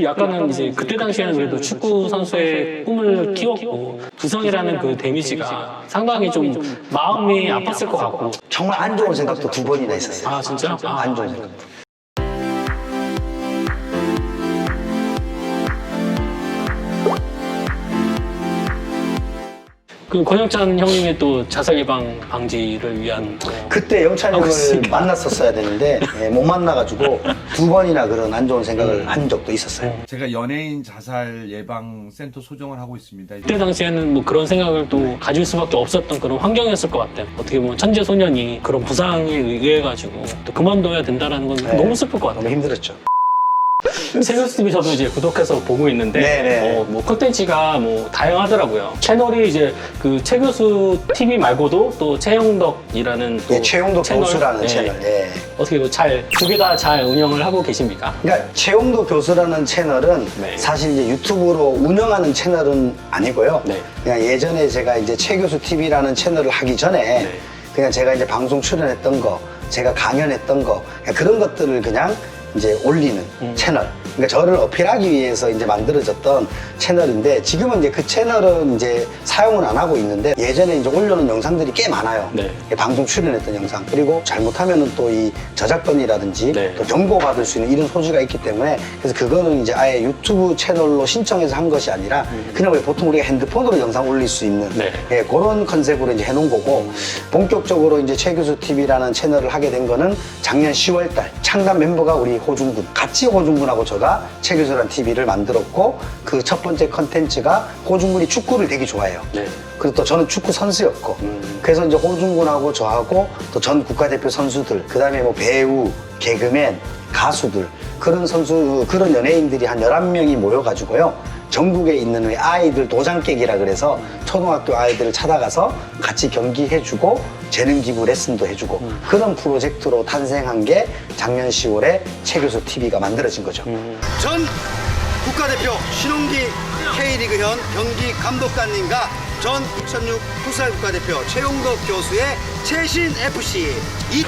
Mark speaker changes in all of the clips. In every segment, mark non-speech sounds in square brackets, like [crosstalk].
Speaker 1: 근데 약간은 이제 그때 당시에는 그래도 축구 선수의 꿈을 키웠고 부상이라는 그 데미지가 상당히 좀 마음이 아팠을 것 같고
Speaker 2: 정말 안 좋은 생각도 두 번이나 있었어요.
Speaker 1: 아 진짜? 아,
Speaker 2: 안 좋은 생각.
Speaker 1: 그 권영찬 형님의 또 자살 예방 방지를 위한 또
Speaker 2: 그때 영찬 형을. 만났었어야 되는데 예, 못 만나가지고 두 번이나 그런 안 좋은 생각을 한 적도 있었어요.
Speaker 3: 제가 연예인 자살 예방 센터 소정을 하고 있습니다.
Speaker 1: 그때 당시에는 뭐 그런 생각을 또 가질 수밖에 없었던 그런 환경이었을 것 같아요. 어떻게 보면 천재 소년이 그런 부상에 의해 가지고 또 그만둬야 된다라는 건
Speaker 2: 네.
Speaker 1: 너무 슬플 것 같아요.
Speaker 2: 너무 힘들었죠.
Speaker 1: 세교스 TV 저도 이제 구독해서 보고 있는데
Speaker 2: 네네.
Speaker 1: 어, 뭐 콘텐츠가 뭐 다양하더라고요. 채널이 이제 그 최교수 TV 말고도 또 최영덕이라는 또
Speaker 2: 예, 최용도
Speaker 1: 채널,
Speaker 2: 교수라는
Speaker 1: 네.
Speaker 2: 채널. 예.
Speaker 1: 어떻게 잘두 개 다 잘 운영을 하고 계십니까?
Speaker 2: 그러니까 최용도 교수라는 채널은
Speaker 1: 네.
Speaker 2: 사실 이제 유튜브로 운영하는 채널은 아니고요.
Speaker 1: 네.
Speaker 2: 그냥 예전에 제가 이제 최 교수 TV라는 채널을 하기 전에
Speaker 1: 네.
Speaker 2: 그냥 제가 이제 방송 출연했던 거, 제가 강연했던 거 그냥 그런 것들을 그냥 이제 올리는
Speaker 1: 음.
Speaker 2: 채널. 그러니까 저를 어필하기 위해서 이제 만들어졌던 채널인데 지금은 이제 그 채널은 이제 사용을 안 하고 있는데 예전에 이제 올려놓은 영상들이 꽤 많아요.
Speaker 1: 네.
Speaker 2: 방송 출연했던 영상 그리고 잘못하면은 또 이 저작권이라든지
Speaker 1: 네.
Speaker 2: 또 경고 받을 수 있는 이런 소지가 있기 때문에 그래서 그거는 이제 아예 유튜브 채널로 신청해서 한 것이 아니라 그냥 왜 보통 우리가 핸드폰으로 영상 올릴 수 있는
Speaker 1: 음. 네.
Speaker 2: 예, 그런 컨셉으로 이제 해놓은 거고 본격적으로 이제 최 교수 TV라는 채널을 하게 된 거는 작년 10월달 창단 멤버가 우리 호중군 같이 호중군하고 제가 최교수라는 TV를 만들었고 그 첫 번째 컨텐츠가 호중군이 축구를 되게 좋아해요.
Speaker 1: 네.
Speaker 2: 그리고 또 저는 축구 선수였고
Speaker 1: 음.
Speaker 2: 그래서 이제 호중군하고 저하고 또 전 국가대표 선수들 그다음에 뭐 배우 개그맨 가수들 그런 선수 그런 연예인들이 한 11명이 모여가지고요 전국에 있는 우리 아이들 도장 깨기라 그래서 초등학교 아이들을 찾아가서 같이 경기해주고 재능 기부 레슨도 해주고 그런 프로젝트로 탄생한 게 작년 10월에 최교수 TV가 만들어진 거죠.
Speaker 4: 전 국가대표 신홍기 K리그 현 경기 감독관님과 전 2006 풋살 국가대표 최용덕 교수의 최신 FC 이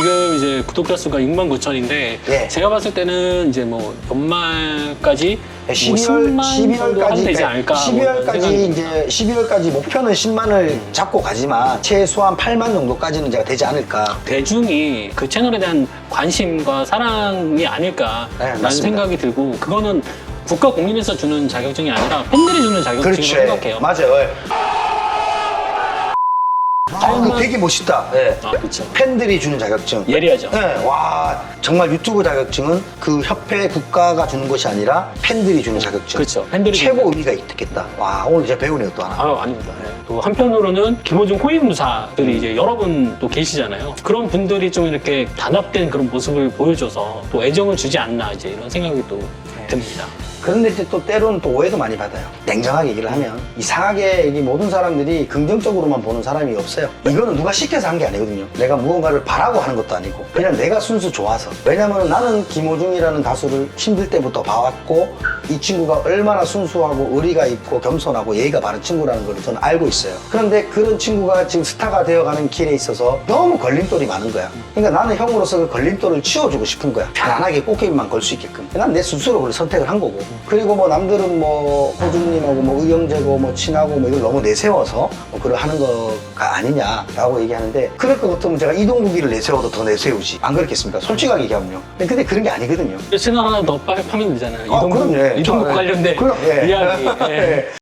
Speaker 1: 지금 이제 구독자 수가 6만 9천인데
Speaker 2: 예.
Speaker 1: 제가 봤을 때는 이제 뭐 연말까지 뭐
Speaker 2: 12월,
Speaker 1: 10만 정도 하면 되지
Speaker 2: 12월까지,
Speaker 1: 않을까 뭐 이런
Speaker 2: 12월까지
Speaker 1: 생각이
Speaker 2: 이제 12월까지 목표는 10만을 잡고 가지만 최소한 8만 정도까지는 제가 되지 않을까.
Speaker 1: 대중이 그 채널에 대한 관심과 사랑이 아닐까라는
Speaker 2: 네, 맞습니다.
Speaker 1: 생각이 들고 그거는 국가 공립에서 주는 자격증이 아니라 팬들이 주는 자격증이라고
Speaker 2: 그렇죠.
Speaker 1: 생각해요.
Speaker 2: 맞아요. 아, 그거 되게 멋있다. 예.
Speaker 1: 아, 그렇죠.
Speaker 2: 팬들이 주는 자격증.
Speaker 1: 예리하죠.
Speaker 2: 네, 와 정말 유튜브 자격증은 그 협회 국가가 주는 것이 아니라 팬들이 주는 자격증.
Speaker 1: 그렇죠. 팬들이
Speaker 2: 최고
Speaker 1: 주는
Speaker 2: 의미가 있겠다. 와 오늘 제가 배우네요 또 하나.
Speaker 1: 아, 아닙니다. 네. 또 한편으로는 김호중
Speaker 2: 음.
Speaker 1: 호위무사들이 이제 여러 분 또 계시잖아요. 그런 분들이 좀 이렇게 단합된 그런 모습을 보여줘서 또 애정을 주지 않나 이제 이런 생각이 또
Speaker 2: 네.
Speaker 1: 듭니다.
Speaker 2: 그런데 이제 또 때로는 또 오해도 많이 받아요. 냉정하게 얘기를 하면 이상하게 이 모든 사람들이 긍정적으로만 보는 사람이 없어요. 이거는 누가 시켜서 한 게 아니거든요. 내가 무언가를 바라고 하는 것도 아니고 그냥 내가 순수 좋아서. 왜냐면 나는 김호중이라는 가수를 힘들 때부터 봐왔고 이 친구가 얼마나 순수하고 의리가 있고 겸손하고 예의가 바른 친구라는 걸 저는 알고 있어요. 그런데 그런 친구가 지금 스타가 되어가는 길에 있어서 너무 걸림돌이 많은 거야. 그러니까 나는 형으로서 그 걸림돌을 치워주고 싶은 거야. 편안하게 꽃게임만 걸 수 있게끔. 난 내 스스로 그걸 선택을 한 거고. 그리고 뭐 남들은 뭐 호중님하고 뭐 의형제고 뭐 친하고 뭐 이걸 너무 내세워서 뭐 그걸 하는 거가 아니냐라고 얘기하는데 그럴 것 같으면 제가 이동국이를 내세워도 더 내세우지. 안 그렇겠습니까? 솔직하게 얘기하면요. 근데 그런 게 아니거든요.
Speaker 1: 채널 하나 더 파- 파면 되잖아요.
Speaker 2: 아,
Speaker 1: 이동국,
Speaker 2: 그럼요. 예.
Speaker 1: 이동국
Speaker 2: 저, 예.
Speaker 1: 관련된
Speaker 2: 그럼, 예.
Speaker 1: 이야기. [laughs] 예.
Speaker 2: 예.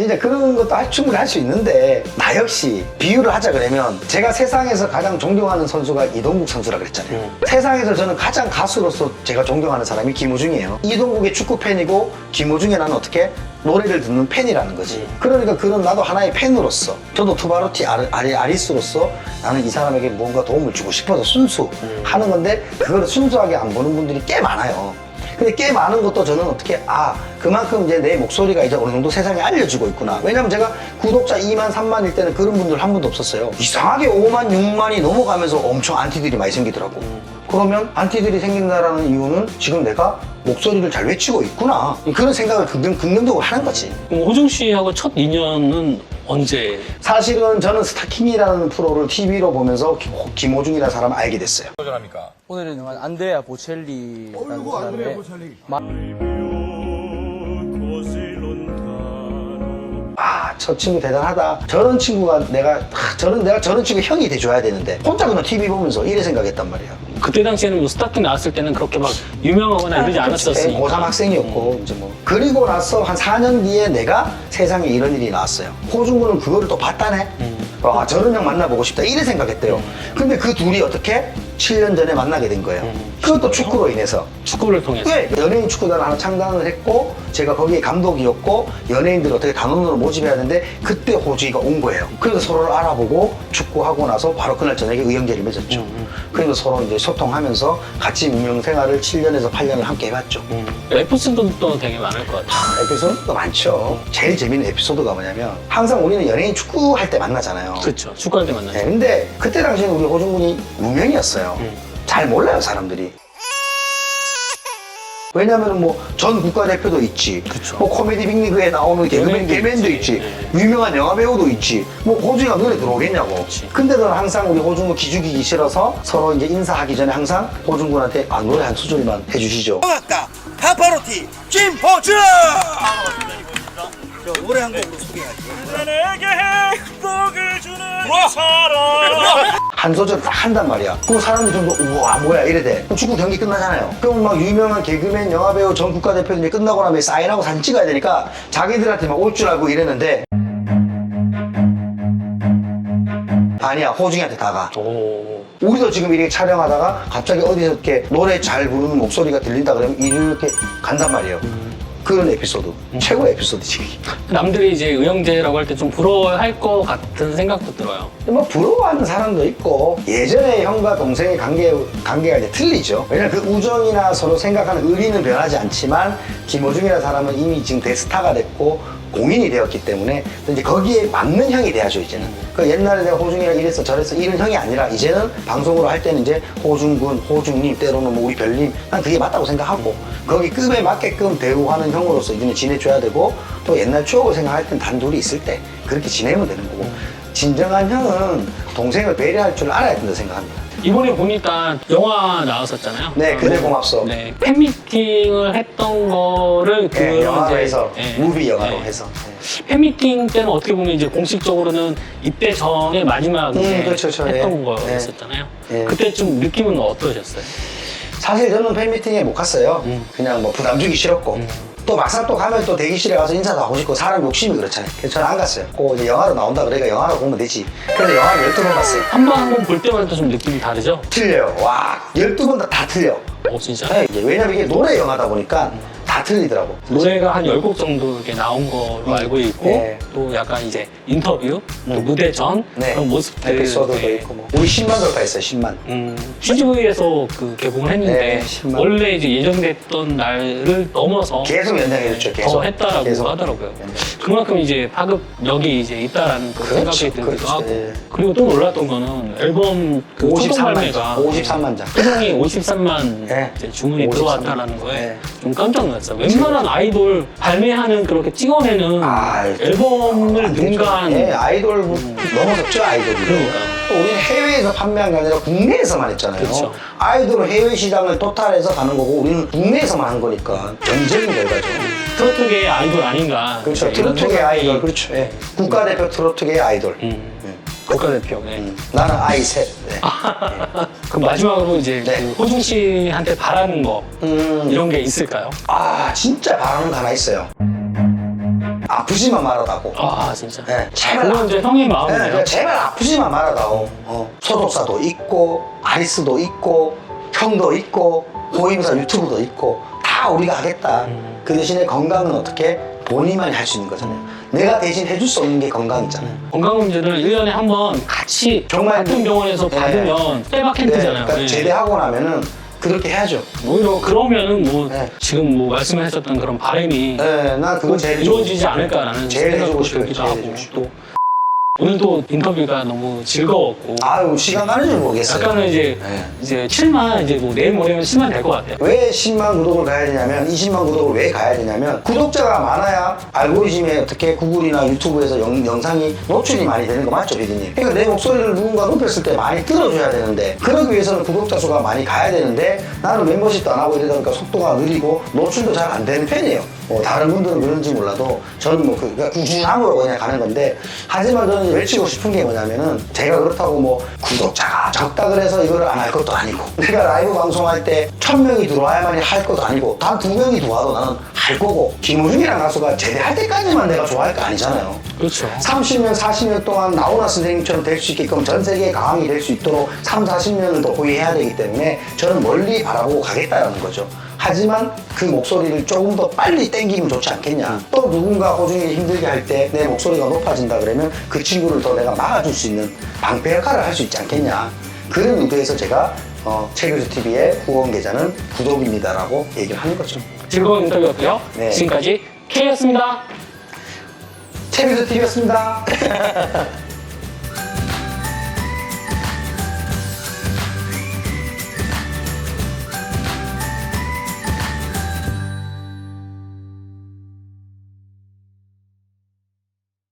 Speaker 2: 이제 그런 것도 할- 충분히 할 수 있는데 나 역시 비유를 하자 그러면 제가 세상에서 가장 존경하는 선수가 이동국 선수라 그랬잖아요.
Speaker 1: 음.
Speaker 2: 세상에서 저는 가장 가수로서 제가 존경하는 사람이 김호중이에요. 이동국의 축구 팬이고 김호중의 나는 어떻게 노래를 듣는 팬이라는 거지.
Speaker 1: 음.
Speaker 2: 그러니까 그런 나도 하나의 팬으로서 저도 투바로티 아리, 아리, 아리스로서 나는 이 사람에게 무언가 도움을 주고 싶어서 순수
Speaker 1: 음.
Speaker 2: 하는 건데 그거를 순수하게 안 보는 분들이 꽤 많아요. 근데 꽤 많은 것도 저는 어떻게 아 그만큼 이제 내 목소리가 이제 어느 정도 세상에 알려지고 있구나 왜냐면 제가 구독자 2만 3만일 때는 그런 분들 한 분도 없었어요 이상하게 5만 6만이 넘어가면서 엄청 안티들이 많이 생기더라고 그러면 안티들이 생긴다라는 이유는 지금 내가 목소리를 잘 외치고 있구나. 그런 생각을 긍정, 긍정적으로 하는 거지.
Speaker 1: 그럼 호중 씨하고 첫 인연은 언제?
Speaker 2: 사실은 저는 스타킹이라는 프로를 TV로 보면서 기- 김호중이라는 사람을 알게 됐어요.
Speaker 5: 오늘은 안드레아 보첼리라는 사람의
Speaker 2: 아, 저 친구 대단하다. 저런 친구가 내가, 하, 저런, 내가 저런 친구 형이 돼줘야 되는데, 혼자 그냥 TV 보면서 이래 생각했단 말이야.
Speaker 1: 그때 당시에는 뭐 스타킹 나왔을 때는 그렇게 막 유명하거나 이러지 않았었으니까.
Speaker 2: 고3 학생이었고, 이제 뭐. 그리고 나서 한 4년 뒤에 내가 세상에 이런 일이 나왔어요. 호중군은 그거를 또 봤다네? 아, 저런 형 만나보고 싶다. 이래 생각했대요. 근데 그 둘이 어떻게? 7년 전에 만나게 된 거예요. 그것도 축구로 인해서.
Speaker 1: 축구를 통해서.
Speaker 2: 왜 연예인 축구단을 하나 창단을 했고 제가 거기에 감독이었고 연예인들을 어떻게 단원으로 모집해야 되는데 그때 호주이가 온 거예요. 그래서 서로를 알아보고 축구하고 나서 바로 그날 저녁에 의형제를 맺었죠. 그래서 서로 이제 소통하면서 같이 운명 생활을 7년에서 8년을 함께 해봤죠.
Speaker 1: 에피소드도 되게 많을 것 같아요.
Speaker 2: 에피소드도 많죠. 제일 재밌는 에피소드가 뭐냐면 항상 우리는 연예인 축구할 때 만나잖아요.
Speaker 1: 그렇죠. 축구할 때 만나죠.
Speaker 2: 네, 근데 그때 당시에는 우리 호중군이 무명이었어요. 잘 몰라요, 사람들이. 왜냐면 뭐 전 국가대표도 있지.
Speaker 1: 그쵸.
Speaker 2: 뭐 코미디 빅리그에 나오는 개그맨, 개맨도
Speaker 1: 있지.
Speaker 2: 있지.
Speaker 1: 네.
Speaker 2: 유명한 영화 배우도 있지. 뭐 호중이가 눈에 들어오겠냐고.
Speaker 1: 그치.
Speaker 2: 근데도 항상 우리 호중군 기죽이기 싫어서 서로 이제 인사하기 전에 항상 호중군한테 아, 노래 한 소절만 해주시죠.
Speaker 4: 반갑다. 파파로티 김호중. 저 노래 한 곡으로 소개할게요.
Speaker 2: 한 소절 딱 한단 말이야. 그럼 사람들이 좀 더, 우와, 뭐야, 이래대. 그럼 축구 경기 끝나잖아요. 그럼 막 유명한 개그맨, 영화배우, 전 국가대표들이 끝나고 나면 사인하고 사진 찍어야 되니까 자기들한테 막올줄 알고 이랬는데 아니야, 호중이한테 다가.
Speaker 1: 오.
Speaker 2: 우리도 지금 이렇게 촬영하다가 갑자기 어디서 이렇게 노래 잘 부르는 목소리가 들린다 그러면 이렇게 간단 말이에요. 그런 에피소드. 최고의 에피소드지.
Speaker 1: 남들이 이제 의형제라고 할 때 좀 부러워할 것 같은 생각도 들어요.
Speaker 2: 뭐 부러워하는 사람도 있고 예전에 형과 동생의 관계, 관계가 이제 틀리죠 왜냐면 그 우정이나 서로 생각하는 의리는 변하지 않지만 김호중이라는 사람은 이미 지금 대스타가 됐고 공인이 되었기 때문에 또 이제 거기에 맞는 형이 돼야죠 이제는. 그 옛날에 내가 호중이랑 이랬어 저랬어 이런 형이 아니라 이제는 방송으로 할 때는 이제 호중군 호중님 때로는 뭐 우리 별님 난 그게 맞다고 생각하고 거기 급에 맞게끔 대우하는 형으로서 이제는 지내줘야 되고 또 옛날 추억을 생각할 땐 단둘이 있을 때 그렇게 지내면 되는 거고. 진정한 형은 동생을 배려할 줄 알아야 된다 생각합니다.
Speaker 1: 이번에 보니까 영화 나왔었잖아요.
Speaker 2: 네, 그대 고맙소.
Speaker 1: 네, 팬미팅을 했던 거를 그
Speaker 2: 네, 영화로 해서
Speaker 1: 네,
Speaker 2: 무비 영화로
Speaker 1: 네.
Speaker 2: 해서. 네.
Speaker 1: 팬미팅 때는 어떻게 보면 이제 공식적으로는 입대 전에 마지막
Speaker 2: 음,
Speaker 1: 에
Speaker 2: 그렇죠, 그렇죠.
Speaker 1: 했던
Speaker 2: 예.
Speaker 1: 거였었잖아요.
Speaker 2: 예.
Speaker 1: 그때 좀 느낌은 어떠셨어요?
Speaker 2: 사실 저는 팬미팅에 못 갔어요.
Speaker 1: 음.
Speaker 2: 그냥 뭐 부담 주기 싫었고. 또 막상 또 가면 또 대기실에 가서 인사도 하고 싶고 사람 욕심이 그렇잖아요. 그래서 저는 안 갔어요. 꼭 이제 영화로 나온다 그러니까 영화로 보면 되지. 그래서 영화를 12번 봤어요.
Speaker 1: 한번한번볼 때마다 좀 느낌이 다르죠?
Speaker 2: 틀려요. 와, 12번 다, 다 틀려.
Speaker 1: 어, 진짜?
Speaker 2: 네, 왜냐면 이게 노래 영화다 보니까 다 틀리더라고.
Speaker 1: 노래가 한 10곡 정도 이렇게 나온 걸로 알고 있고
Speaker 2: 네.
Speaker 1: 또 약간 이제 인터뷰, 또 무대 전
Speaker 2: 네.
Speaker 1: 그런 모습들
Speaker 2: 에피소드도
Speaker 1: 네.
Speaker 2: 있고 뭐. 우리 10만 돌파했어요, 10만.
Speaker 1: 음, CGV에서 그 개봉을 했는데
Speaker 2: 네, 10만.
Speaker 1: 원래 이제 예정됐던 날을 넘어서
Speaker 2: 계속 연장해줬죠, 계속.
Speaker 1: 더 했다라고
Speaker 2: 계속.
Speaker 1: 하더라고요.
Speaker 2: 연장.
Speaker 1: 그만큼 이제 파급력이 이제 있다라는 그
Speaker 2: 그렇죠,
Speaker 1: 생각이 들기도
Speaker 2: 그렇죠.
Speaker 1: 하고
Speaker 2: 예.
Speaker 1: 그리고 또 놀랐던 거는 앨범 그 초동
Speaker 2: 53만
Speaker 1: 발매가
Speaker 2: 장. 53만 장.
Speaker 1: 초동이 53만
Speaker 2: 네.
Speaker 1: 이제 주문이
Speaker 2: 53만.
Speaker 1: 들어왔다라는 거에
Speaker 2: 네.
Speaker 1: 좀 깜짝 놀랐어요. 웬만한 아이돌 발매하는 그렇게 찍어내는
Speaker 2: 아,
Speaker 1: 앨범을
Speaker 2: 안 되죠.
Speaker 1: 능가한
Speaker 2: 예, 아이돌 넘어섰죠, 아이돌이.
Speaker 1: 그러니까요.
Speaker 2: 또 우리는 해외에서 판매한 게 아니라 국내에서만 했잖아요.
Speaker 1: 그렇죠.
Speaker 2: 아이돌은 해외 시장을 토탈해서 가는 거고 우리는 국내에서만 한 거니까 전적인 결과죠.
Speaker 1: 트로트계의 아이돌 아닌가.
Speaker 2: 그렇죠. 트로트계
Speaker 1: 생각이-
Speaker 2: 아이돌. 그렇죠. 예. 국가대표 트로트계 아이돌.
Speaker 1: 음,
Speaker 2: 예.
Speaker 1: 국가대표. 네.
Speaker 2: 음. 나는 아이 셋. 네.
Speaker 1: 그럼 마지막으로 이제
Speaker 2: 네.
Speaker 1: 그 호중 씨한테 바라는 거
Speaker 2: 음.
Speaker 1: 이런 게 있을까요?
Speaker 2: 아, 진짜 바라는 거 하나 있어요. 아프지만 말아다고.
Speaker 1: 아 진짜.
Speaker 2: 네, 제발
Speaker 1: 그건 이제 형의 마음이네요.
Speaker 2: 네, 제발 아프지만 말아다오. 어. 소속사도 있고, 아리스도 있고, 형도 있고, 보임사 유튜브도 있고, 다 우리가 하겠다.
Speaker 1: 음.
Speaker 2: 그 대신에 건강은 어떻게 본인만이 할 수 있는 거잖아요. 내가 대신 해줄 수 없는 게 건강 있잖아요.
Speaker 1: 건강검진을 1년에 한 번 같이
Speaker 2: 정말
Speaker 1: 같은 병원에서
Speaker 2: 네.
Speaker 1: 받으면 빼박
Speaker 2: 네,
Speaker 1: 캔트잖아요.
Speaker 2: 그러니까
Speaker 1: 네.
Speaker 2: 제대하고 나면은 그렇게 해야죠.
Speaker 1: 오히려 그러면은 뭐
Speaker 2: 네.
Speaker 1: 지금 뭐 말씀하셨던 그런 바람이
Speaker 2: 네, 난 그거 제일 해주고
Speaker 1: 이루어지지
Speaker 2: 싶어요.
Speaker 1: 않을까라는
Speaker 2: 제일 해주고
Speaker 1: 생각도
Speaker 2: 싶어요.
Speaker 1: 들기도
Speaker 2: 제일
Speaker 1: 하고
Speaker 2: 해주고 싶어요.
Speaker 1: 또 오늘도 인터뷰가 너무 즐거웠고
Speaker 2: 아유 시간 가는 줄 모르겠어요.
Speaker 1: 약간은 이제
Speaker 2: 네.
Speaker 1: 이제 7만 이제 뭐 내일 모레면 7만 될 것 같아요.
Speaker 2: 왜 10만 구독을 가야 되냐면 20만 구독을 왜 가야 되냐면 구독자가 많아야 알고리즘에 어떻게 구글이나 유튜브에서 영, 영상이 노출이 많이 되는 거 맞죠 비디님? 그러니까 내 목소리를 누군가 높였을 때 많이 들어줘야 되는데 그러기 위해서는 구독자 수가 많이 가야 되는데 나는 멤버십도 안 하고 이러다 보니까 속도가 느리고 노출도 잘 안 되는 편이에요 뭐 다른 분들은 그런지 몰라도 저는 뭐 그, 그러니까 꾸준함으로 그냥 가는 건데 하지만 저는 외치고 싶은 게 뭐냐면은 제가 그렇다고 뭐 구독자가 적다 그래서 이거를 안할 것도 아니고 내가 라이브 방송할 때 천 명이 들어와야만이 할 것도 아니고 단 두 명이 들어와도 나는 할 거고 김호중이라는 가수가 제대할 때까지만 내가 좋아할 거 아니잖아요
Speaker 1: 그렇죠.
Speaker 2: 30년, 40년 동안 나훈아 선생님처럼 될 수 있게끔 전 세계에 강함이 될 수 있도록 3, 40년을 더 보유해야 되기 때문에 저는 멀리 바라보고 가겠다라는 거죠. 하지만 그 목소리를 조금 더 빨리 땡기면 좋지 않겠냐. 또 누군가 호중이 힘들게 할 때 내 목소리가 높아진다 그러면 그 친구를 더 내가 막아줄 수 있는 방패 역할을 할 수 있지 않겠냐. 그런 의도에서 제가 어, 최규수 TV의 후원 계좌는 구독입니다라고 얘기를 하는 거죠.
Speaker 1: 즐거운 인터뷰였고요.
Speaker 2: 네.
Speaker 1: 지금까지 K였습니다.
Speaker 2: 최규수 TV였습니다. [laughs]